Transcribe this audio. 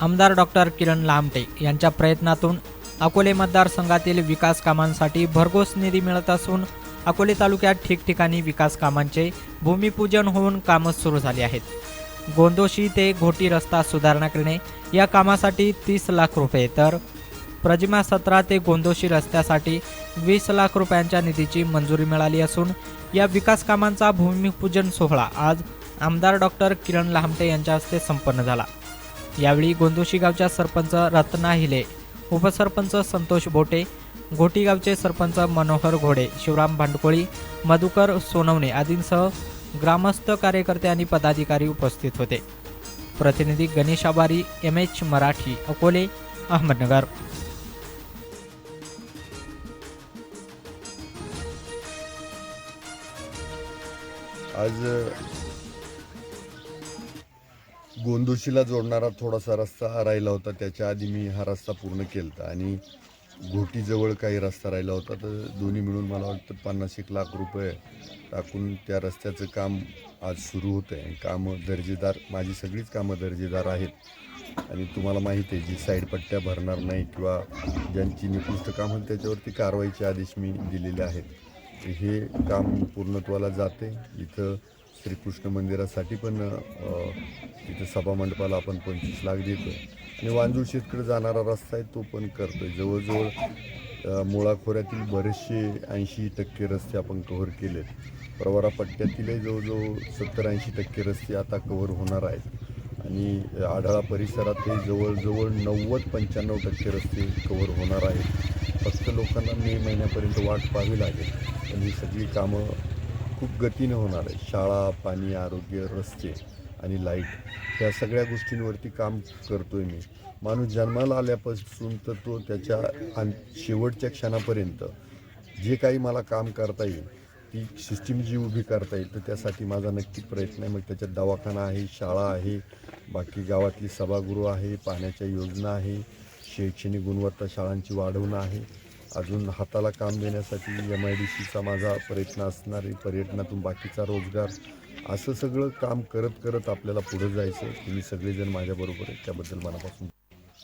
आमदार डॉक्टर किरण लामटे यांच्या प्रयत्नातून अकोले मतदारसंघातील विकास कामांसाठी भरघोस निधी मिळत असून अकोले तालुक्यात ठिकठिकाणी विकास कामांचे भूमिपूजन होऊन कामं सुरू झाली आहेत. गोंदोशी ते घोटी रस्ता सुधारणा करणे या कामासाठी तीस लाख रुपये तर प्रजिमा सतरा ते गोंदोशी रस्त्यासाठी वीस लाख रुपयांच्या निधीची मंजुरी मिळाली असून या विकास कामांचा भूमिपूजन सोहळा आज आमदार डॉक्टर किरण लांबटे यांच्या हस्ते संपन्न झाला. यावेळी गोंदोशी गावच्या सरपंच रत्ना हिले उपसरपंच संतोष बोटे घोटीगावचे सरपंच मनोहर घोडे शिवराम भांडकोळी मधुकर सोनवणे आदींसह ग्रामस्थ कार्यकर्ते आणि पदाधिकारी उपस्थित होते. प्रतिनिधी गणेश आबारी एम एच मराठी अकोले अहमदनगर. आज गोंदोशीला जोडणारा थोडासा रस्ता राहिला होता. त्याच्या आधी मी हा रस्ता पूर्ण केला आणि घोटीजवळ काही रस्ता राहिला होता. तर दोन्ही मिळून मला वाटतं पन्नास एक लाख रुपये टाकून त्या रस्त्याचं काम आज सुरू होतं आहे कामं दर्जेदार माझी सगळीच कामं दर्जेदार आहेत. आणि तुम्हाला माहीत आहे जी साईड पट्ट्या भरणार नाही किंवा ज्यांची निकृष्ट काम होईल त्याच्यावरती कारवाईचे आदेश मी दिलेले आहेत. तर हे काम पूर्णत्वाला जाते. इथं श्रीकृष्ण मंदिरासाठी पण तिथे तिथं सभामंडपाला आपण पंचवीस लाख देतो आणि वांजूळ शेतकडे जाणारा रस्ता आहे तो पण करतो आहे जवळजवळ मुळाखोऱ्यातील बरेचसे ऐंशी टक्के रस्ते आपण कव्हर केलेत. प्रवारा पट्ट्यातीलही जवळजवळ सत्तर ऐंशी टक्के रस्ते आता कव्हर होणार आहेत. आणि आढळा परिसरातही जवळजवळ नव्वद पंच्याण्णव टक्के रस्ते कव्हर होणार आहेत. फक्त लोकांना मे महिन्यापर्यंत वाट पाहावी लागेल. पण ही सगळी कामं खूप गतीनं होणार आहे. शाळा पाणी आरोग्य रस्ते आणि लाइट या सगळ्या गोष्टींवरती काम करतो आहे मी. माणूस जन्माला आल्यापासून तर तो त्याच्या अं- शेवटच्या क्षणापर्यंत जे काही मला काम करता येईल ती सिस्टीम जी उभी करता येईल तर त्यासाठी माझा नक्की प्रयत्न आहे. मग त्याच्यात दवाखाना आहे शाळा आहे बाकी गावातली सभागृह आहे पाण्याच्या योजना आहे शैक्षणिक गुणवत्ता शाळांची वाढवणं आहे. अजून हाताला काम देण्यासाठी एम आय डी सीचा माझा प्रयत्न असणार आहे पर्यटनातून बाकीचा रोजगार असं सगळं काम करत करत आपल्याला पुढं जायचं तुम्ही सगळेजण माझ्याबरोबर आहे त्याबद्दल मनापासून